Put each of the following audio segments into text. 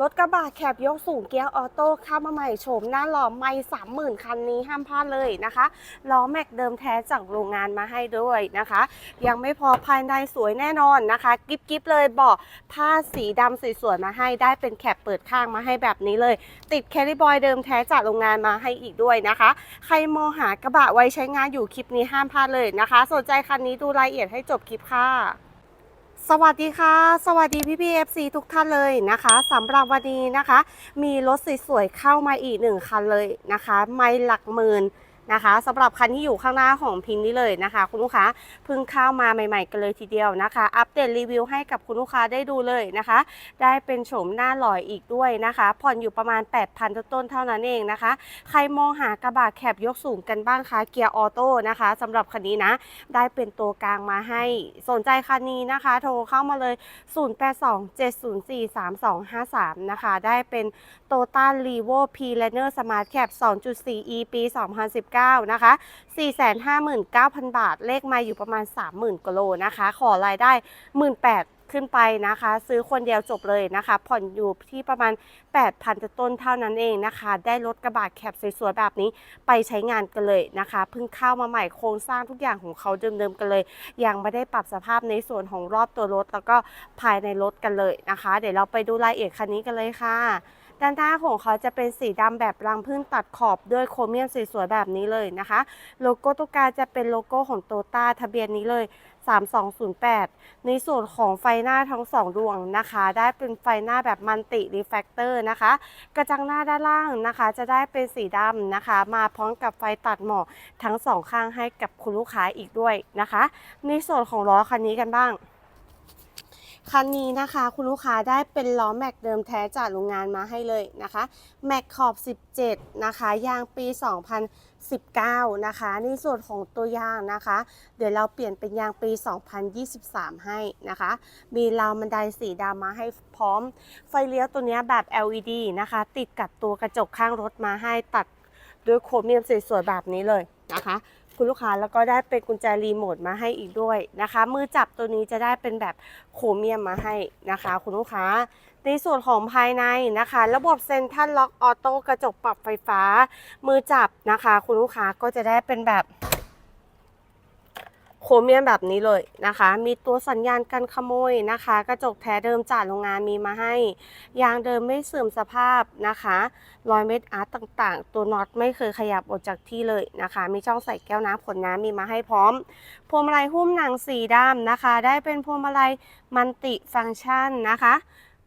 รถกระบะแคบยกสูงเกียร์ออโต้เข้ามาใหม่โฉมหน้าหล่อไม่สามหมื่นคันนี้ห้ามพลาดเลยนะคะล้อแม็กเดิมแท้จากโรงงานมาให้ด้วยนะคะ ยังไม่พอภายในสวยแน่นอนนะคะกิฟกิฟเลยบอกผ้าสีดำสวยๆมาให้ได้เป็นแคปเปิดข้างมาให้แบบนี้เลย ติดแคลิบอยเดิมแท้จากโรงงานมาให้อีกด้วยนะคะ ใครมองหากระบะไว้ใช้งานอยู่คลิปนี้ห้ามพลาดเลยนะคะ สนใจคันนี้ดูรายละเอียดให้จบคลิปค่ะ สวัสดีค่ะ สวัสดีพี่พีเอฟซีทุกท่านเลยนะคะสำหรับวันนี้นะคะ มีรถสวยๆเข้ามาอีกหนึ่งคันเลยนะคะ ไม่หลักหมื่น นะคะสำหรับคันที่อยู่ข้างหน้าของพิงนี้เลยนะคะ คุณลูกค้าเพิ่งเข้ามาใหม่ ๆ กันเลยทีเดียวนะคะ อัปเดตรีวิวให้กับคุณลูกค้าได้ดูเลยนะคะ ได้เป็นโฉมหน้าหล่อยอีกด้วยนะคะ ผ่อนอยู่ประมาณ 8,000 ต้นๆเท่านั้นเองนะคะ ใครมองหากระบะแคบยกสูงกันบ้างคะเกียร์ออโต้นะคะสำหรับคันนี้นะ ได้เป็นตัวกลางมาให้สนใจคันนี้นะคะ โทรเข้ามาเลย 0827043253 นะคะ ได้เป็น t o t a l e v o P l a n n e r Smart Cap 2.4 E ปี 2019นะคะ459,000 บาท เลขมาอยู่ประมาณ 30,000กโลนะคะ ขอรายได้ 18,000ขึ้นไปนะคะ ซื้อคนเดียวจบเลยนะคะ ผ่อนอยู่ที่ประมาณ 8,000ต้นเท่านั้นเองนะคะ ได้รถกระบะแคปสวยๆแบบนี้ไปใช้งานกันเลยนะคะเพิ่งเข้ามาใหม่โครงสร้างทุกอย่างของเขาเดิมๆกันเลย ยังไม่ได้ปรับสภาพในส่วนของรอบตัวรถแล้วก็ภายในรถกันเลยนะคะ เดี๋ยวเราไปดูรายละเอียดคันนี้กันเลยค่ะ ด้านหน้าของเขาจะเป็นสีดำแบบรังพึ่งตัดขอบด้วยโครเมียมสวยๆแบบนี้เลยนะคะ โลโก้ตุ๊กตาจะเป็นโลโก้ของโตต้าทะเบียนนี้เลย 3208 ในส่วนของไฟหน้าทั้งสองดวงนะคะ ได้เป็นไฟหน้าแบบมันติรีแฟกเตอร์นะคะ กระจังหน้าด้านล่างนะคะ จะได้เป็นสีดำนะคะ มาพร้อมกับไฟตัดหมอกทั้งสองข้างให้กับคุณลูกค้าอีกด้วยนะคะ ในส่วนของล้อคันนี้กันบ้าง คันนี้นะคะ คุณลูกค้าได้เป็นล้อแม็กเดิมแท้จากโรงงานมาให้เลยนะคะแม็กขอบ 17 นะคะยางปี 2019 นะคะในส่วนของตัวยางนะคะ เดี๋ยวเราเปลี่ยนเป็นยางปี 2023 ให้นะคะ มีราวบันไดสีดำมาให้พร้อม ไฟเลี้ยวตัวนี้แบบ LED นะคะ ติดกับตัวกระจกข้างรถมาให้ตัดด้วยโครเมียมสวยๆแบบนี้เลยนะคะ คุณลูกค้าแล้วก็ได้เป็นกุญแจรีโมทมาให้อีกด้วยนะคะ มือจับตัวนี้จะได้เป็นแบบโครเมียมมาให้นะคะ คุณลูกค้า ในส่วนของภายในนะคะ ระบบเซ็นทรัลล็อกออโต้กระจกปรับไฟฟ้า มือจับนะคะ คุณลูกค้าก็จะได้เป็นแบบ โครเมียมแบบนี้เลยนะคะ มีตัวสัญญาณกันขโมยนะคะ กระจกแท้เดิมจากโรงงานมีมาให้ ยางเดิมไม่เสื่อมสภาพนะคะรอยเม็ดอาร์ตต่างๆ ตัวน็อตไม่เคยขยับออกจากที่เลยนะคะ มีช่องใส่แก้วน้ำขวดน้ำมีมาให้พร้อม พวงมาลัยหุ้มหนังสีดำนะคะ ได้เป็นพวงมาลัยมัลติฟังก์ชันนะคะ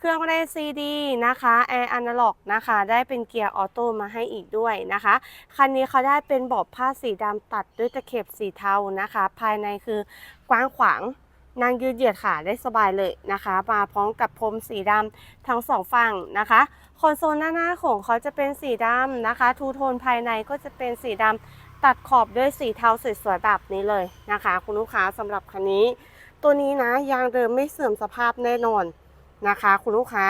เครื่องเล่นซีดีนะคะแอร์อนาล็อกนะคะ ได้เป็นเกียร์ออโต้มาให้อีกด้วยนะคะ คันนี้เขาได้เป็นเบาะผ้าสีดำตัดด้วยตะเข็บสีเทานะคะ ภายในคือกว้างขวางนั่งยืดเหยียดขาได้สบายเลยนะคะ มาพร้อมกับพรมสีดำทั้งสองฝั่งนะคะ คอนโซลหน้าหน้าของเขาจะเป็นสีดำนะคะ ทูโทนภายในก็จะเป็นสีดำตัดขอบด้วยสีเทาสวยๆแบบนี้เลยนะคะ คุณลูกค้าสำหรับคันนี้ ตัวนี้นะยางเดิมไม่เสื่อมสภาพแน่นอน นะคะ คุณลูกค้า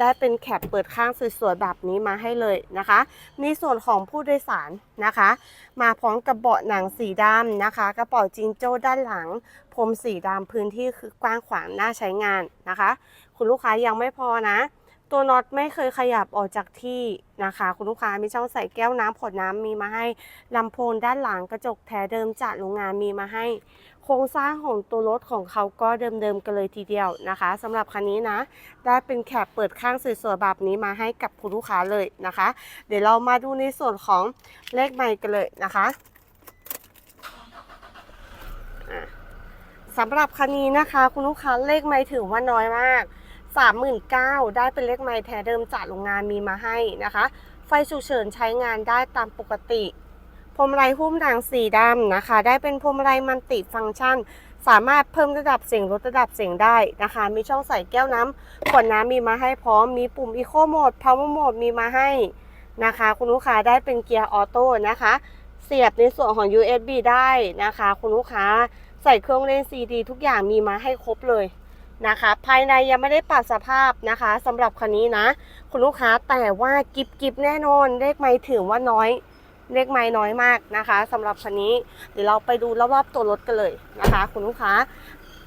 ได้เป็นแคปเปิดข้างสวยๆแบบนี้มาให้เลยนะคะ ในส่วนของผู้โดยสารนะคะ มาพร้อมกับเบาะหนังสีดำนะคะ กระเป๋าจิงโจ้ด้านหลังพรมสีดำพื้นที่คือกว้างขวางน่าใช้งานนะคะ คุณลูกค้ายังไม่พอนะ ตัวน็อตไม่เคยขยับออกจากที่นะคะ คุณลูกค้ามีช่องใส่แก้วน้ำขวดน้ำมีมาให้ลำโพงด้านหลังกระจกแท้เดิมจากโรงงานมีมาให้ โครงสร้างของตัวรถของเขาก็เดิมๆกันเลยทีเดียวนะคะสำหรับคันนี้นะ ได้เป็นแคปเปิดข้างสวยๆแบบนี้มาให้กับคุณลูกค้าเลยนะคะ เดี๋ยวเรามาดูในส่วนของเลขไมค์กันเลยนะคะสำหรับคันนี้นะคะ คุณลูกค้าเลขไมค์ถือว่าน้อยมาก 39,000ได้เป็นเลขไมค์แท้เดิมจากโรงงานมีมาให้นะคะ ไฟฉุกเฉินใช้งานได้ตามปกติพวงมาลัยหุ้มหนังสีดำนะคะ ได้เป็นพวงมาลัยมันติฟังก์ชัน สามารถเพิ่มระดับเสียงลดระดับเสียงได้นะคะ มีช่องใส่แก้วน้ำขวดน้ำมีมาให้พร้อม มีปุ่ม Eco Mode Power Mode มีมาให้นะคะ คุณลูกค้าได้เป็นเกียร์ออโต้นะคะ เสียบในส่วนของ USB ได้นะคะ คุณลูกค้าใส่เครื่องเล่น CD ทุกอย่างมีมาให้ครบเลย นะคะ ภายในยังไม่ได้ปรับสภาพนะคะสำหรับคันนี้นะ คุณลูกค้าแต่ว่ากิบกิบแน่นอนเลขไม่ถือว่าน้อยเลขไม้น้อยมากนะคะสำหรับคันนี้เดี๋ยวเราไปดูรอบๆตัวรถกันเลยนะคะ คุณลูกค้า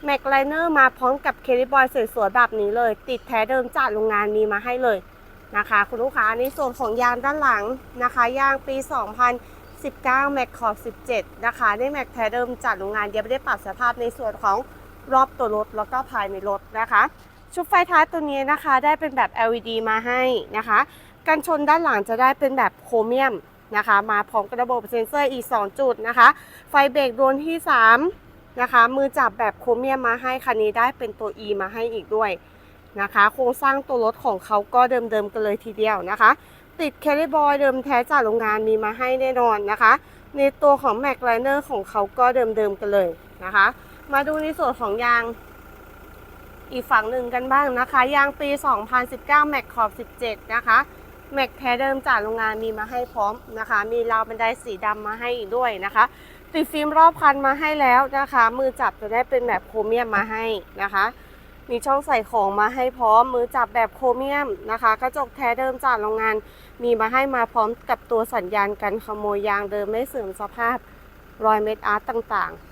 แม็กไลเนอร์มาพร้อมกับเคลิบอยสวยๆแบบนี้เลย ติดแท้เดิมจากโรงงานมีมาให้เลยนะคะ คุณลูกค้าในส่วนของยางด้านหลังนะคะยางปี 2019 แม็กขอบ 17 นะคะได้แม็กแท้เดิมจากโรงงานยังไม่ได้ปรับสภาพในส่วนของ รอบตัวรถแล้วก็ภายในรถนะคะ ชุดไฟท้ายตัวนี้นะคะได้เป็นแบบ LED มาให้นะคะ กันชนด้านหลังจะได้เป็นแบบโครเมียมนะคะ มาพร้อมกับระบบเซ็นเซอร์อีก 2 จุดนะคะ ไฟเบรกดวงที่ 3 นะคะ มือจับแบบโครเมียมมาให้คันนี้ได้เป็นตัว E มาให้อีกด้วยนะคะ โครงสร้างตัวรถของเขาก็เดิมๆกันเลยทีเดียวนะคะ ติดแคลิบอยเดิมแท้จากโรงงานมีมาให้แน่นอนนะคะ ในตัวของแม็กไลเนอร์ของเขาก็เดิมๆกันเลยนะคะ มาดูในส่วนของยาง อีกฝั่งหนึ่งกันบ้างนะคะ ยางปี 2019 แม็กขอบ 17 นะคะ แม็กแท้เดิมจากโรงงานมีมาให้พร้อมนะคะ มีราวบันไดสีดำมาให้อีกด้วยนะคะ ติดฟิล์มรอบคันมาให้แล้วนะคะ มือจับจะได้เป็นแบบโครเมียมมาให้นะคะ มีช่องใส่ของมาให้พร้อม มือจับแบบโครเมียมนะคะ กระจกแท้เดิมจากโรงงานมีมาให้มาพร้อมกับตัวสัญญาณกันขโมยยางเดิมไม่เสื่อมสภาพรอยเม็ดอาร์ตต่างๆ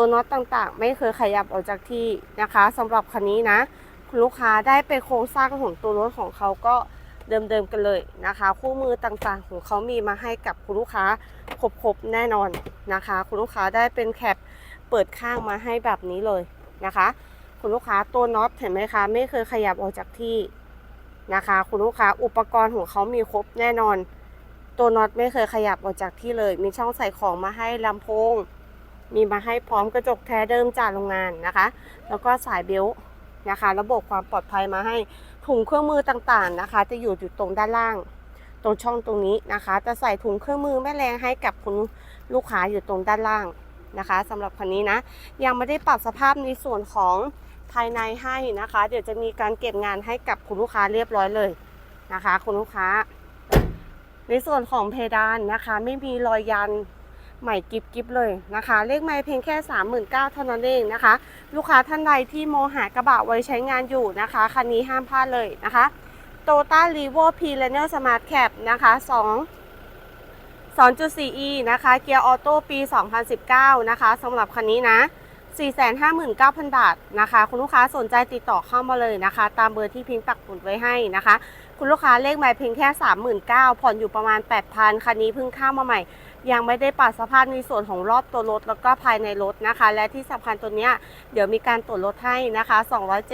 ตัวน็อตต่างๆ ไม่เคยขยับออกจากที่นะคะสำหรับคันนี้นะ คุณลูกค้าได้ไปโครงสร้างของตัวรถของเขาก็เดิมๆกันเลยนะคะ คู่มือต่างๆ ของเขามีมาให้กับคุณลูกค้าครบๆแน่นอนนะคะ คุณลูกค้าได้เป็นแคปเปิดข้างมาให้แบบนี้เลยนะคะ คุณลูกค้าตัวน็อตเห็นไหมคะ ไม่เคยขยับออกจากที่นะคะ คุณลูกค้าอุปกรณ์ของเขามีครบแน่นอน ตัวน็อตไม่เคยขยับออกจากที่เลย มีช่องใส่ของมาให้ลำโพง มีมาให้พร้อมกระจกแท้เดิมจากโรงงานนะคะ แล้วก็สายเบลต์นะคะ ระบบความปลอดภัยมาให้ถุงเครื่องมือต่างๆนะคะ จะอยู่อยู่ตรงด้านล่าง ตรงช่องตรงนี้นะคะ จะใส่ถุงเครื่องมือแม่แรงให้กับคุณลูกค้าอยู่ตรงด้านล่างนะคะสำหรับคันนี้นะ ยังไม่ได้ปรับสภาพในส่วนของภายในให้นะคะ เดี๋ยวจะมีการเก็บงานให้กับคุณลูกค้าเรียบร้อยเลยนะคะ คุณลูกค้า ในส่วนของเพดานนะคะ ไม่มีรอยยัน ใหม่กิบกิบเลยนะคะ เลขไม้เพียงแค่ 39,000เท่านั้นเองนะคะ ลูกค้าท่านใดที่โมหากระบะไว้ใช้งานอยู่นะคะ คันนี้ห้ามพลาดเลยนะคะ t o y o t a r e v o p l a n e r Smart Cap นะคะ2 2.4e นะคะ เกียร์ออโต้ปี 2019 นะคะสำหรับคันนี้นะ 459,000 บาทนะคะ คุณลูกค้าสนใจติดต่อเข้ามาเลยนะคะ ตามเบอร์ที่พิมพ์ปักหมุดไว้ให้นะคะ คุณลูกค้าเลขหมายเพียงแค่ 39,000 ผ่อนอยู่ประมาณ 8,000 คันนี้เพิ่งเข้ามาใหม่ ยังไม่ได้ปรับสภาพในส่วนของรอบตัวรถแล้วก็ภายในรถนะคะ และที่สำคัญตัวเนี้ยเดี๋ยวมีการตรวจรถให้นะคะ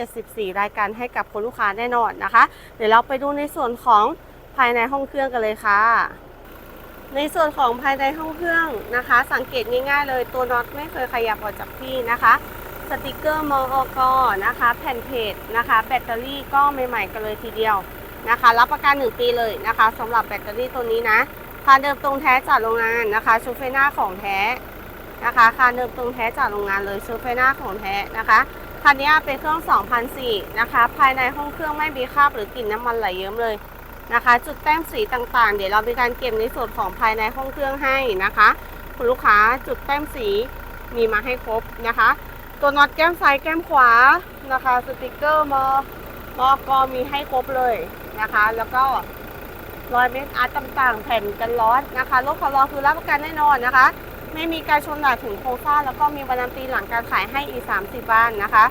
274 รายการให้กับคุณลูกค้าแน่นอนนะคะ เดี๋ยวเราไปดูในส่วนของภายในห้องเครื่องกันเลยค่ะ ในส่วนของภายในห้องเครื่องนะคะ สังเกตง่ายๆเลยตัวน็อตไม่เคยขยับออกจากที่นะคะสติกเกอร์มอกนะคะ แผ่นเพจนะคะ แบตเตอรี่ก็ใหม่ๆกันเลยทีเดียว นะคะ รับประกัน 1 ปีเลยนะคะสำหรับแบตเตอรี่ตัวนี้นะคานเดิมตรงแท้จากโรงงานนะคะชูเฟน่าของแท้นะคะคานเดิมตรงแท้จากโรงงานเลยชูเฟน่าของแท้นะคะคันนี้เป็นเครื่อง2004นะคะ ภายในห้องเครื่องไม่มีคราบหรือกลิ่นน้ำมันไหลเยิ้มเลยนะคะ จุดแต้มสีต่างๆ เดี๋ยวเรามีการเก็บในส่วนของภายในห้องเครื่องให้นะคะ คุณลูกค้าจุดแต้มสีมีมาให้ครบนะคะ ตัวน็อตแก้มซ้ายแก้มขวานะคะ สติกเกอร์มอมอกอมีให้ครบเลย นะคะ แล้วก็รอยเมคอาร์ตต่างๆ แผ่นกันร้อนนะคะรถขอราคือรับประกันแน่นอนนะคะ ไม่มีการชนหลายถึงโครงสร้างแล้วก็มีวันนำปีหลังการขายให้อีก 30 วันนะคะ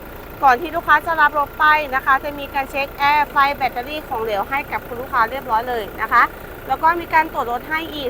ก่อนที่ลูกค้าจะรับรถไปนะคะ จะมีการเช็คแอร์ไฟแบตเตอรี่ของเหลวให้กับคุณลูกค้าเรียบร้อยเลยนะคะแล้วก็มีการตรวจรถให้อีก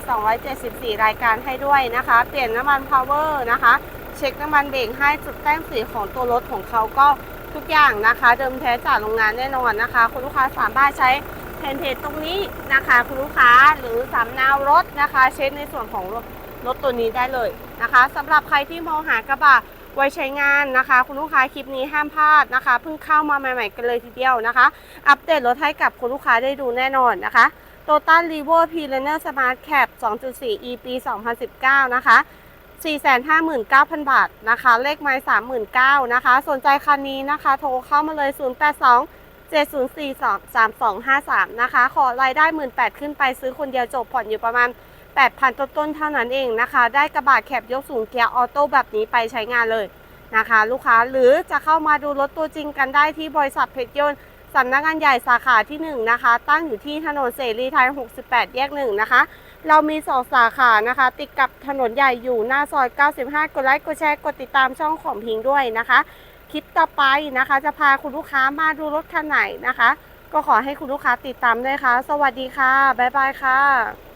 274 รายการให้ด้วยนะคะ เปลี่ยนน้ำมันพาวเวอร์นะคะ เช็คน้ำมันเบรกให้จุดแต้มสีของตัวรถของเขาก็ ทุกอย่างนะคะ เดิมแท้จากโรงงานแน่นอนนะคะ คุณลูกค้าสามารถใช้แผ่นเพจตรงนี้นะคะ คุณลูกค้าหรือสำเนารถนะคะ เช็คในส่วนของรถรถตัวนี้ได้เลยนะคะสำหรับใครที่มองหากระบะไว้ใช้งานนะคะ คุณลูกค้าคลิปนี้ห้ามพลาดนะคะเพิ่งเข้ามาใหม่ ๆ กันเลยทีเดียวนะคะ อัปเดตรถให้กับคุณลูกค้าได้ดูแน่นอนนะคะ t o t a l e v o p l a n e r Smart Cap 2.4 e ปี 2019 นะคะ 459,000 บาทนะคะ เลขไม้39,000นะคะ สนใจคันนี้นะคะ โทรเข้ามาเลย 082 704 3253 นะคะ ขอรายได้ 18,000 ขึ้นไปซื้อคนเดียวจบผ่อนอยู่ประมาณ 8,000 ต้นๆเท่านั้นเองนะคะ ได้กระบะแคบยกสูงเกียร์ออโต้แบบนี้ไปใช้งานเลยนะคะ ลูกค้าหรือจะเข้ามาดูรถตัวจริงกันได้ที่บริษัทเพชรยนต์ สำนักงานใหญ่สาขาที่ 1 นะคะ ตั้งอยู่ที่ถนนเสรีไทย 68 แยก 1 นะคะ เรามี 2 สาขานะคะ ติดกับถนนใหญ่อยู่หน้าซอย 95 กดไลค์กดแชร์กดติดตามช่องของพิงด้วยนะคะ คลิปต่อไปนะคะ จะพาคุณลูกค้ามาดูรถคันไหนนะคะ ก็ขอให้คุณลูกค้าติดตามด้วยค่ะ สวัสดีค่ะ บ๊ายบายค่ะ